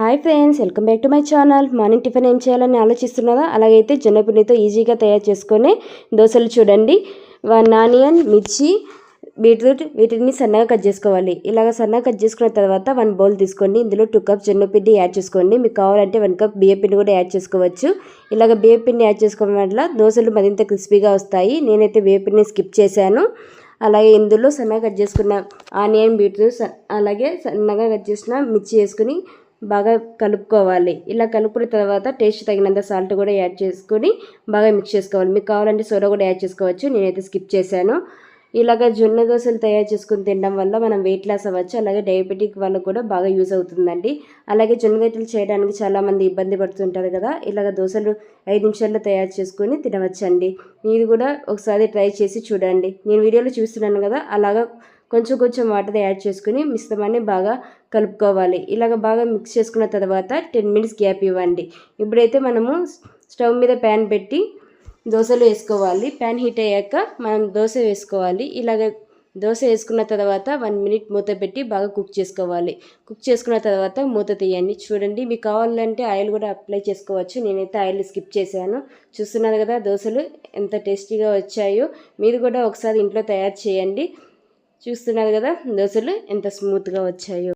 Hi friends welcome back to my channel. Morning tiffin ఏం చేయాలని ఆలోచిస్తున్నారా అలాగైతే జొన్నపిండితో ఈజీగా తయారు చేసుకొని దోశలు చూడండి. వన్ ఆనియన్ మిర్చి బీట్రూట్ వీటిని సన్నగా కట్ చేసుకోవాలి. ఇలాగ సన్నగా కట్ చేసుకున్న తర్వాత వన్ బౌల్ తీసుకోండి. ఇందులో టూ కప్ జొన్నపిండి యాడ్ చేసుకోండి. మీకు కావాలంటే వన్ కప్ బియ్యపిండి కూడా యాడ్ చేసుకోవచ్చు. ఇలాగ బియ్యపిండి యాడ్ చేసుకోవడం వల్ల దోశలు మరింత క్రిస్పీగా వస్తాయి. నేనైతే బియ్యపిండిని స్కిప్ చేశాను. అలాగే ఇందులో సన్నగా కట్ చేసుకున్న ఆనియన్ బీట్రూట్ అలాగే సన్నగా కట్ చేసిన మిర్చి వేసుకుని బాగా కలుపుకోవాలి. ఇలా కలుపుకున్న తర్వాత టేస్ట్ తగినంత సాల్ట్ కూడా యాడ్ చేసుకొని బాగా మిక్స్ చేసుకోవాలి. మీకు కావాలంటే సోడా కూడా యాడ్ చేసుకోవచ్చు. నేనైతే స్కిప్ చేశాను. ఇలాగ జొన్న దోశలు తయారు చేసుకుని తినడం వల్ల మనం వెయిట్ లాస్ అవ్వచ్చు. అలాగే డయాబెటిక్ వాళ్ళకు కూడా బాగా యూజ్ అవుతుందండి. అలాగే జొన్న దోశలు చేయడానికి చాలామంది ఇబ్బంది పడుతుంటారు కదా. ఇలాగ దోశలు ఐదు నిమిషాల్లో తయారు చేసుకొని తినవచ్చండి. మీరు కూడా ఒకసారి ట్రై చేసి చూడండి. నేను వీడియోలో చూస్తున్నాను కదా. అలాగా కొంచెం కొంచెం వాటర్ యాడ్ చేసుకుని మిశ్రమాన్ని బాగా కలుపుకోవాలి. ఇలాగ బాగా మిక్స్ చేసుకున్న తర్వాత టెన్ మినిట్స్ గ్యాప్ ఇవ్వండి. ఇప్పుడైతే మనము స్టవ్ మీద ప్యాన్ పెట్టి దోశలు వేసుకోవాలి. ప్యాన్ హీట్ అయ్యాక మనం దోశ వేసుకోవాలి. ఇలాగ దోశ వేసుకున్న తర్వాత వన్ మినిట్ మూత పెట్టి బాగా కుక్ చేసుకోవాలి. కుక్ చేసుకున్న తర్వాత మూత తీయండి. చూడండి మీకు కావాలంటే ఆయిల్ కూడా అప్లై చేసుకోవచ్చు. నేనైతే ఆయిల్ స్కిప్ చేశాను. చూస్తున్నారు కదా దోశలు ఎంత టేస్టీగా వచ్చాయో. మీరు కూడా ఒకసారి ఇంట్లో తయారు చేయండి. చూస్తున్నారు కదా? దోశలు ఎంత స్మూత్గా వచ్చాయో.